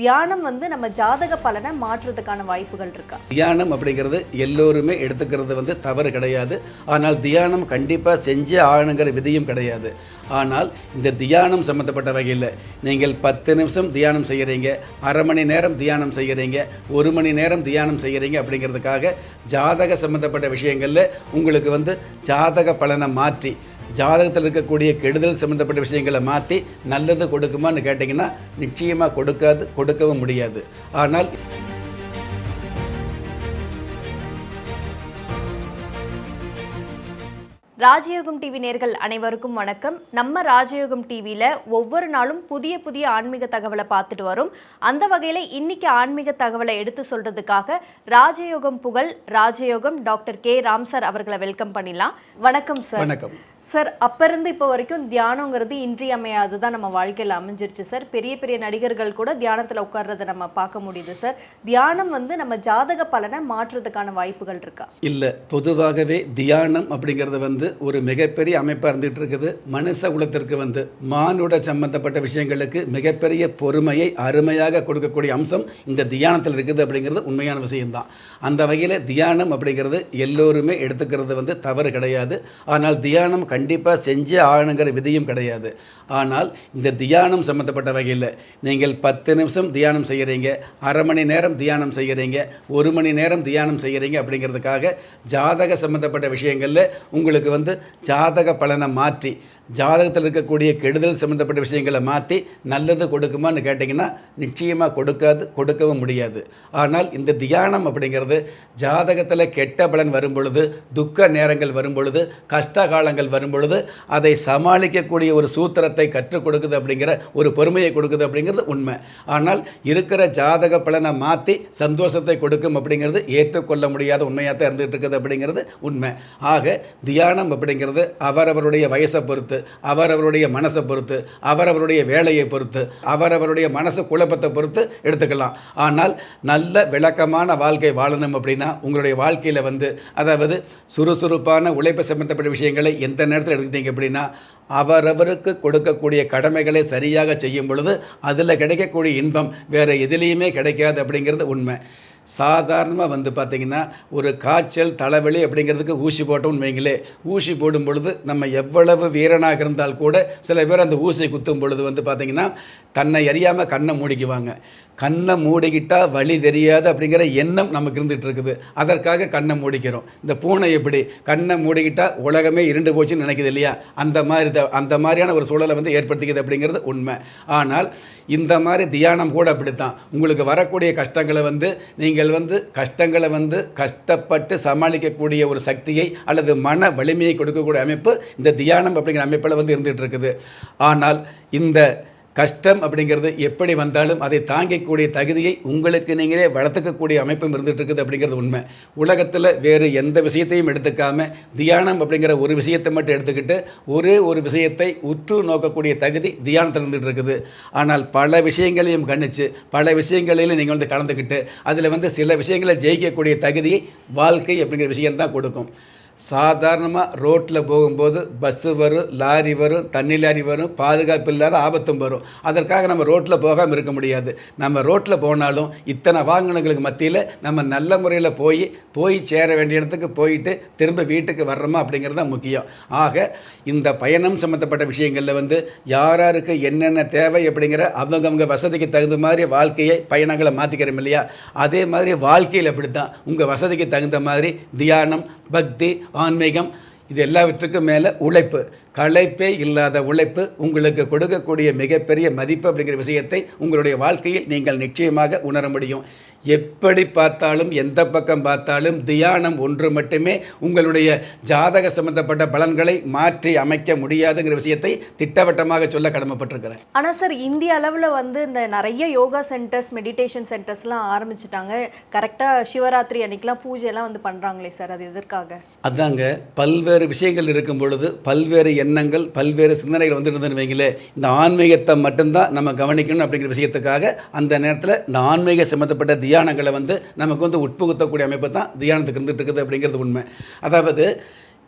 தியானம் வந்து நம்ம ஜாதக பலனை மாற்றுறதுக்கான வாய்ப்புகள் இருக்கா? தியானம் அப்படிங்கிறது எல்லோருமே எடுத்துக்கிறது வந்து தவறு கிடையாது. ஆனால் தியானம் கண்டிப்பாக செஞ்சே ஆகணுங்கிற விதியும் கிடையாது. ஆனால் இந்த தியானம் சம்மந்தப்பட்ட வகையில் நீங்கள் பத்து நிமிஷம் தியானம் செய்கிறீங்க அரை மணி நேரம் தியானம் செய்கிறீங்க ஒரு மணி நேரம் தியானம் செய்கிறீங்க அப்படிங்கிறதுக்காக ஜாதக சம்மந்தப்பட்ட விஷயங்களில் உங்களுக்கு வந்து ஜாதக பலனை மாற்றி ஜாதகத்தில் இருக்கக்கூடிய கெடுதல் சம்மந்தப்பட்ட விஷயங்களை மாற்றி நல்லது கொடுக்குமான்னு கேட்டிங்கன்னா நிச்சயமாக கொடுக்காது கொடுக்கவும் முடியாது. ஆனால் ராஜயோகம் டிவி நேர்கள் அனைவருக்கும் வணக்கம். நம்ம ராஜயோகம் டிவியில் ஒவ்வொரு நாளும் புதிய புதிய ஆன்மீக தகவலை பார்த்துட்டு வரும். அந்த வகையில் இன்னைக்கு ஆன்மீக தகவலை எடுத்து சொல்றதுக்காக ராஜயோகம் புகழ் ராஜயோகம் டாக்டர் கே. ராம் சார் அவர்களை வெல்கம் பண்ணிடலாம். வணக்கம் சார். வணக்கம். சார் அப்ப இருந்து இப்போ வரைக்கும் தியானங்கிறது இன்றியமையாது தான் நம்ம வாழ்க்கையில் அமைஞ்சிருச்சு சார். பெரிய பெரிய நடிகர்கள் கூட தியானத்தில் உட்கார்றதை நம்ம பார்க்க முடியுது சார். தியானம் வந்து நம்ம ஜாதக பலனை மாற்றுறதுக்கான வாய்ப்புகள் இருக்கா? இல்லை பொதுவாகவே தியானம் அப்படிங்கிறது வந்து ஒரு மிகப்பெரிய அமைப்பாக இருந்துகிட்டு இருக்குது மனுஷ குலத்திற்கு வந்து மானுட சம்பந்தப்பட்ட விஷயங்களுக்கு மிகப்பெரிய பொறுமையை அருமையாக கொடுக்கக்கூடிய அம்சம் இந்த தியானத்தில் இருக்குது அப்படிங்கிறது உண்மையான விஷயம்தான். அந்த வகையில் தியானம் அப்படிங்கிறது எல்லோருமே எடுத்துக்கிறது வந்து தவறு கிடையாது. ஆனால் தியானம் கண்டிப்பாக செஞ்சே ஆகணுங்கிற விதியும் கிடையாது. ஆனால் இந்த தியானம் சம்மந்தப்பட்ட வகையில் நீங்கள் பத்து நிமிஷம் தியானம் செய்கிறீங்க அரை மணி நேரம் தியானம் செய்கிறீங்க ஒரு மணி நேரம் தியானம் செய்கிறீங்க அப்படிங்கிறதுக்காக ஜாதக சம்மந்தப்பட்ட விஷயங்களில் உங்களுக்கு வந்து ஜாதக பலனை மாற்றி ஜாதகத்தில் இருக்கக்கூடிய கெடுதல் சம்மந்தப்பட்ட விஷயங்களை மாற்றி நல்லது கொடுக்குமான்னு கேட்டிங்கன்னா நிச்சயமாக கொடுக்காது கொடுக்கவும் முடியாது. ஆனால் இந்த தியானம் அப்படிங்கிறது ஜாதகத்தில் கெட்ட பலன் வரும் பொழுது துக்க நேரங்கள் வரும் பொழுது கஷ்ட காலங்கள் வரும் பொழுது அதை சமாளிக்கக்கூடிய ஒரு சூத்திரத்தை கற்றுக் கொடுக்குது அப்படிங்கிற ஒரு பொறுமையை கொடுக்குது அப்படிங்கிறது உண்மை. ஆனால் இருக்கிற ஜாதக பலனை மாற்றி சந்தோஷத்தை கொடுக்கும் அப்படிங்கிறது ஏற்றுக்கொள்ள முடியாத உண்மையாக தான் இருந்துகிட்டு இருக்குது அப்படிங்கிறது உண்மை. ஆக தியானம் அப்படிங்கிறது அவரவருடைய வயசை பொறுத்து அவரவருடைய மனசை பொறுத்து அவரவருடைய வேலையை பொறுத்து அவரவருடைய மனசு குழப்பத்தை பொறுத்து எடுத்துக்கலாம். ஆனால் நல்ல விளக்கமான வாழ்க்கை வாழணும் அப்படின்னா உங்களுடைய வாழ்க்கையில் வந்து அதாவது சுறுசுறுப்பான உழைப்பு சம்பந்தப்பட்ட விஷயங்களை எந்த நேரத்தில் எடுத்துக்கிட்டீங்க அப்படின்னா அவரவருக்கு கொடுக்கக்கூடிய கடமைகளை சரியாக செய்யும் பொழுது அதில் கிடைக்கக்கூடிய இன்பம் வேறு எதுலேயுமே கிடைக்காது அப்படிங்கிறது உண்மை. சாதாரணமாக வந்து பார்த்திங்கன்னா ஒரு காய்ச்சல் தலைவலி அப்படிங்கிறதுக்கு ஊசி போட்டோம்னு வைங்களே ஊசி போடும் பொழுது நம்ம எவ்வளவு வீரனாக இருந்தால் கூட சில பேர் அந்த ஊசியை குத்தும் பொழுது வந்து பார்த்திங்கன்னா தன்னை அறியாமல் கண்ணை மூடிக்குவாங்க. கண்ணை மூடிக்கிட்டால் வழி தெரியாது அப்படிங்கிற எண்ணம் நமக்கு இருந்துகிட்டு இருக்குது. அதற்காக கண்ணை மூடிக்கிறோம். இந்த பூனை எப்படி? கண்ணை மூடிக்கிட்டால் உலகமே இருண்டு போச்சுன்னு நினைக்குது இல்லையா? அந்த மாதிரி த- அந்த மாதிரியான ஒரு சூழலை வந்து ஏற்படுத்திக்குது அப்படிங்கிறது உண்மை. ஆனால் இந்த மாதிரி தியானம் கூட அப்படித்தான். உங்களுக்கு வரக்கூடிய கஷ்டங்களை வந்து நீங்கள் வந்து கஷ்டங்களை வந்து கஷ்டப்பட்டு சமாளிக்கக்கூடிய ஒரு சக்தியை அல்லது மன வலிமையை கொடுக்கக்கூடிய அமைப்பு இந்த தியானம் அப்படிங்கிற அமைப்பில் வந்து இருந்துகிட்டு இருக்குது. ஆனால் இந்த கஷ்டம் அப்படிங்கிறது எப்படி வந்தாலும் அதை தாங்கிக்கூடிய தகுதியை உங்களுக்கு நீங்களே வளர்த்துக்கக்கூடிய அமைப்பும் இருந்துகிட்டு இருக்குது அப்படிங்கிறது உண்மை. உலகத்தில் வேறு எந்த விஷயத்தையும் எடுத்துக்காம தியானம் அப்படிங்கிற ஒரு விஷயத்தை மட்டும் எடுத்துக்கிட்டு ஒரே ஒரு விஷயத்தை உற்று நோக்கக்கூடிய தகுதி தியானத்தில் இருந்துகிட்டு இருக்குது ஆனால் பல விஷயங்களையும் கணிச்சு பல விஷயங்களிலும் நீங்கள் வந்து கலந்துக்கிட்டு அதில் வந்து சில விஷயங்களை ஜெயிக்கக்கூடிய தகுதியை வாழ்க்கை அப்படிங்கிற விஷயம்தான் கொடுக்கும். சாதாரணமாக ரோட்டில் போகும்போது பஸ்ஸு வரும் லாரி வரும் தண்ணி லாரி வரும் பாதுகாப்பு இல்லாத ஆபத்தும் வரும். அதற்காக நம்ம ரோட்டில் போகாமல் இருக்க முடியாது. நம்ம ரோட்டில் போனாலும் இத்தனை வாகனங்களுக்கு மத்தியில் நம்ம நல்ல முறையில் போய் போய் சேர வேண்டிய இடத்துக்கு போயிட்டு திரும்ப வீட்டுக்கு வர்றோமா அப்படிங்கிறது தான் முக்கியம். ஆக இந்த பயணம் சம்மந்தப்பட்ட விஷயங்களில் வந்து யார் யாருக்கு என்னென்ன தேவை அப்படிங்கிற அவங்கவுங்க வசதிக்கு தகுந்த மாதிரி வாழ்க்கையை பயணங்களை மாற்றிக்கிறோம் இல்லையா? அதே மாதிரி வாழ்க்கையில் அப்படி தான் உங்கள் வசதிக்கு தகுந்த மாதிரி தியானம் பக்தி ஆன்மீகம் இது எல்லாவற்றுக்கும் மேலே உழைப்பு. களைப்பே இல்லாத உழைப்பு உங்களுக்கு கொடுக்கக்கூடிய மிகப்பெரிய மதிப்பு அப்படிங்கிற விஷயத்தை உங்களுடைய வாழ்க்கையில் நீங்கள் நிச்சயமாக உணர முடியும். எப்படி பார்த்தாலும் எந்த பக்கம் பார்த்தாலும் தியானம் ஒன்று மட்டுமே உங்களுடைய ஜாதக சம்பந்தப்பட்ட பலன்களை மாற்றி அமைக்க முடியாதுங்கிற விஷயத்தை திட்டவட்டமாக சொல்ல கடமைப்பட்டிருக்கிறேன். ஆனா சார் இந்திய அளவுல வந்து இந்த நிறைய யோகா சென்டர்ஸ் மெடிடேஷன் சென்டர்ஸ்லாம் ஆரம்பிச்சிட்டாங்க. கரெக்டா சிவராத்திரி அன்னைக்கெல்லாம் பூஜைலாம் வந்து பண்றாங்களே சார் அது எதற்காக? அதாங்க பல்வேறு விஷயங்கள் இருக்கும் பொழுது பல்வேறு எண்ணங்கள் பல்வேறு சிந்தனைகள் வந்துருந்துன்னு வைங்களே இந்த ஆன்மீகத்தை மட்டும்தான் நம்ம கவனிக்கணும் அப்படிங்கிற விஷயத்துக்காக அந்த நேரத்தில் இந்த ஆன்மீக சம்மந்தப்பட்ட தியானங்களை வந்து நமக்கு வந்து உட்புகுத்தக்கூடிய அமைப்பு தான் தியானத்துக்கு இருந்துகிட்டு இருக்குது அப்படிங்கிறது உண்மை. அதாவது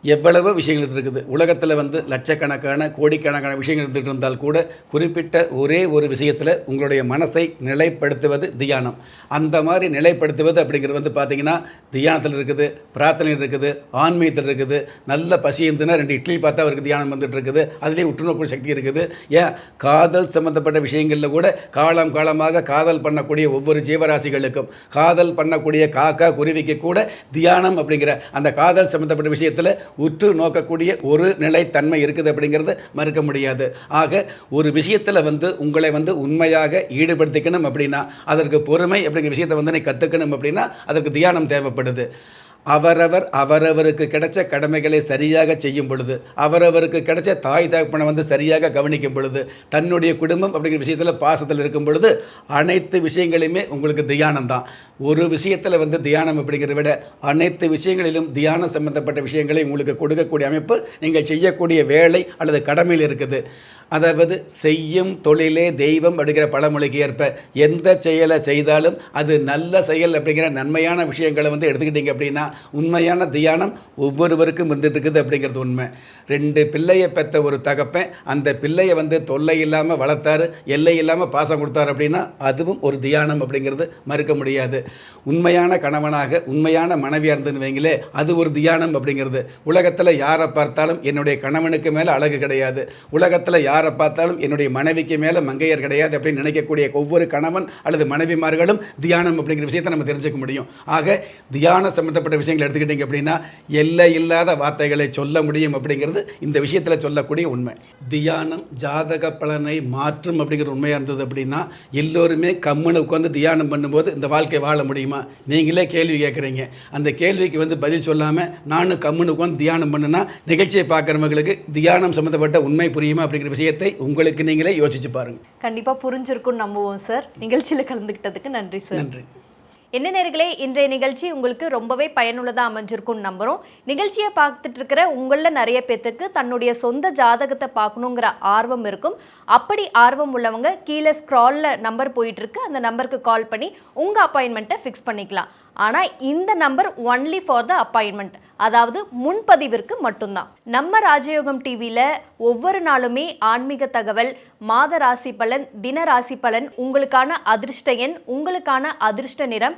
எவ்வளவோ விஷயங்கள் இருக்குது உலகத்தில் வந்து லட்சக்கணக்கான கோடிக்கணக்கான விஷயங்கள் இருந்துகிட்டு இருந்தால் கூட குறிப்பிட்ட ஒரே ஒரு விஷயத்தில் உங்களுடைய மனசை நிலைப்படுத்துவது தியானம். அந்த மாதிரி நிலைப்படுத்துவது அப்படிங்கிறது வந்து பார்த்திங்கன்னா தியானத்தில் இருக்குது பிரார்த்தனையில் இருக்குது ஆன்மீகத்தில் இருக்குது நல்ல பசி இருந்துன்னா ரெண்டு இட்லி பார்த்தா அவருக்கு தியானம் வந்துட்டு இருக்குது. அதுலேயே உற்றுநோக்கு சக்தி இருக்குது. ஏன்? காதல் சம்மந்தப்பட்ட விஷயங்களில் கூட காலம் காலமாக காதல் பண்ணக்கூடிய ஒவ்வொரு ஜீவராசிகளுக்கும் காதல் பண்ணக்கூடிய காக்கா குருவிக்கு கூட தியானம் அப்படிங்கிற அந்த காதல் சம்மந்தப்பட்ட விஷயத்தில் உற்று நோக்கக்கூடிய ஒரு நிலைத்தன்மை இருக்குது அப்படிங்கிறத மறுக்க முடியாது. ஆக ஒரு விஷயத்தில் வந்து உங்களை வந்து உண்மையாக ஈடுபடுத்திக்கணும் அப்படின்னா அதற்கு பொறுமை அப்படிங்கிற விஷயத்தை வந்து நீ கற்றுக்கணும் அப்படின்னா அதற்கு தியானம் தேவைப்படுது. அவரவர் அவரவருக்கு கிடைச்ச கடமைகளை சரியாக செய்யும் பொழுது அவரவருக்கு கிடைச்ச தாய் தகப்பனை வந்து சரியாக கவனிக்கும் பொழுது தன்னுடைய குடும்பம் அப்படிங்கிற விஷயத்தில் பாசத்தில் இருக்கும் பொழுது அனைத்து விஷயங்களையுமே உங்களுக்கு தியானம் தான். ஒரு விஷயத்தில் வந்து தியானம் அப்படிங்கிறத விட அனைத்து விஷயங்களிலும் தியானம் சம்பந்தப்பட்ட விஷயங்களை உங்களுக்கு கொடுக்கக்கூடிய அமைப்பு நீங்கள் செய்யக்கூடிய வேலை அல்லது கடமையில் இருக்குது. அதாவது செய்யும் தொழிலே தெய்வம் அப்படிங்கிற பழமொழிக்கு ஏற்ப எந்த செயலை செய்தாலும் அது நல்ல செயல் அப்படிங்கிற நன்மையான விஷயங்களை வந்து எடுத்துக்கிட்டீங்க அப்படின்னா உண்மையான தியானம் ஒவ்வொருவருக்கும் இருந்துட்டு இருக்குது அப்படிங்கிறது உண்மை. ரெண்டு பிள்ளையை பெற்ற ஒரு தகப்பன் அந்த பிள்ளையை வந்து தொல்லை இல்லாமல் வளர்த்தாரு எல்லை இல்லாமல் பாசம் கொடுத்தாரு அப்படின்னா அதுவும் ஒரு தியானம் அப்படிங்கிறது மறுக்க முடியாது. உண்மையான கணவனாக உண்மையான மனைவியாக இருந்துன்னு வைங்களே அது ஒரு தியானம் அப்படிங்கிறது. உலகத்தில் யாரை பார்த்தாலும் என்னுடைய கணவனுக்கு மேலே அழகு கிடையாது. உலகத்தில் யார் பார்த்தாலும் என்னுடைய மனைவிக்கு மேலே மங்கையர் கிடையாது அப்படின்னு நினைக்கக்கூடிய ஒவ்வொரு கணவன் அல்லது மனைவிமார்களும் தியானம் அப்படிங்கிற விஷயத்தை நம்ம தெரிஞ்சுக்க முடியும். ஆக தியானம் சம்மந்தப்பட்ட விஷயங்களை எடுத்துக்கிட்டீங்க அப்படின்னா எல்லை இல்லாத வார்த்தைகளை சொல்ல முடியும் அப்படிங்கிறது இந்த விஷயத்தில் சொல்லக்கூடிய உண்மை. தியானம் ஜாதக பலனை மாற்றும் அப்படிங்கிற உண்மையாக இருந்தது அப்படின்னா எல்லோருமே கம்முன்னு உட்காந்து தியானம் பண்ணும்போது இந்த வாழ்க்கை வாழ முடியுமா? நீங்களே கேள்வி கேட்குறீங்க. அந்த கேள்விக்கு வந்து பதில் சொல்லாமல் நானும் கம்முன்னு உட்காந்து தியானம் பண்ணுனா நிகழ்ச்சியை பார்க்குறவங்களுக்கு தியானம் சம்மந்தப்பட்ட உண்மை புரியுமா அப்படிங்கிற விஷயம் விஷயத்தை உங்களுக்கு நீங்களே யோசிச்சு பாருங்கள் கண்டிப்பா புரிஞ்சிருக்கும்னு நம்புவோம் சார். நிகழ்ச்சியில கலந்துக்கிட்டதுக்கு நன்றி சார். நன்றி. என்ன நேர்களே இன்றைய நிகழ்ச்சி உங்களுக்கு ரொம்பவே பயனுள்ளதாக அமைஞ்சிருக்கும்னு நம்புகிறோம் நிகழ்ச்சியை பார்த்துட்டு இருக்கிற உங்களில் நிறைய பேர்த்துக்கு தன்னுடைய சொந்த ஜாதகத்தை பார்க்கணுங்கிற ஆர்வம் இருக்கும். அப்படி ஆர்வம் உள்ளவங்க கீழே ஸ்க்ராலில் நம்பர் போயிட்டுருக்கு அந்த நம்பருக்கு கால் பண்ணி உங்கள் அப்பாயின்மெண்ட்டை ஃபிக்ஸ் பண்ணிக்கலாம். ஆனால் இந்த number only for the appointment அதாவது முன்பதிவிற்கு மட்டும்தான். நம்ம ராஜயோகம் டிவியில் ஒவ்வொரு நாளுமே ஆன்மீக தகவல் மாத ராசி பலன் தின ராசி பலன் உங்களுக்கான அதிர்ஷ்ட எண் உங்களுக்கான அதிர்ஷ்ட நிறம்